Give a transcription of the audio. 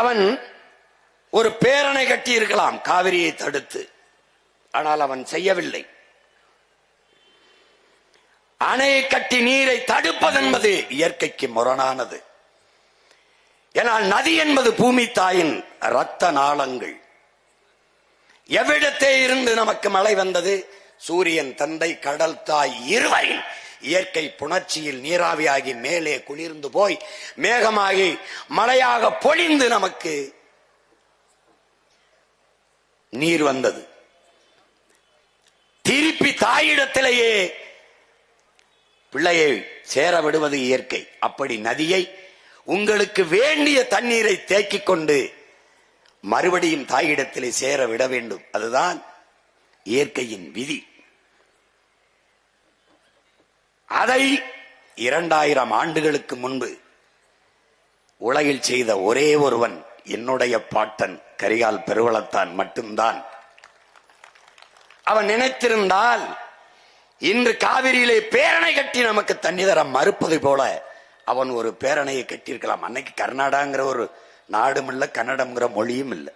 அவன் ஒரு பேரணை கட்டி இருக்கலாம் காவிரியை தடுத்து. ஆனால் அவன் செய்யவில்லை. அணையை கட்டி நீரை தடுப்பதென்பது இயற்கைக்கு முரணானது. ஏனால் நதி என்பது பூமி தாயின் இரத்த நாளங்கள். எவ்விடத்தே இருந்து நமக்கு மழை வந்தது? சூரியன் தந்தை கடல் தாய் இருவரின் இயற்கை புணர்ச்சியில் நீராவியாகி மேலே குளிர்ந்து போய் மேகமாகி மழையாக பொழிந்து நமக்கு நீர் வந்தது. திருப்பி தாயிடத்திலேயே பிள்ளையை சேர விடுவது இயற்கை. அப்படி நதியை உங்களுக்கு வேண்டிய தண்ணீரை தேக்கிக் கொண்டு மறுபடியும் தாயிடத்திலே சேர விட வேண்டும். அதுதான் இயற்கையின் விதி. அதை இரண்டாயிரம் ஆண்டுகளுக்கு முன்பு உலகில் செய்த ஒரே ஒருவன் என்னுடைய பாட்டன் கரிகால் பெருவளத்தான் மட்டும்தான். அவன் நினைத்திருந்தால் இன்று காவிரியிலே பேரணை கட்டி நமக்கு தண்ணி தர மறுப்பது போல அவன் ஒரு பேரணையை கட்டியிருக்கலாம். அன்னைக்கு கர்நாடாங்கிற ஒரு நாடும் இல்லை கன்னடம்ங்கிற மொழியும் இல்லை.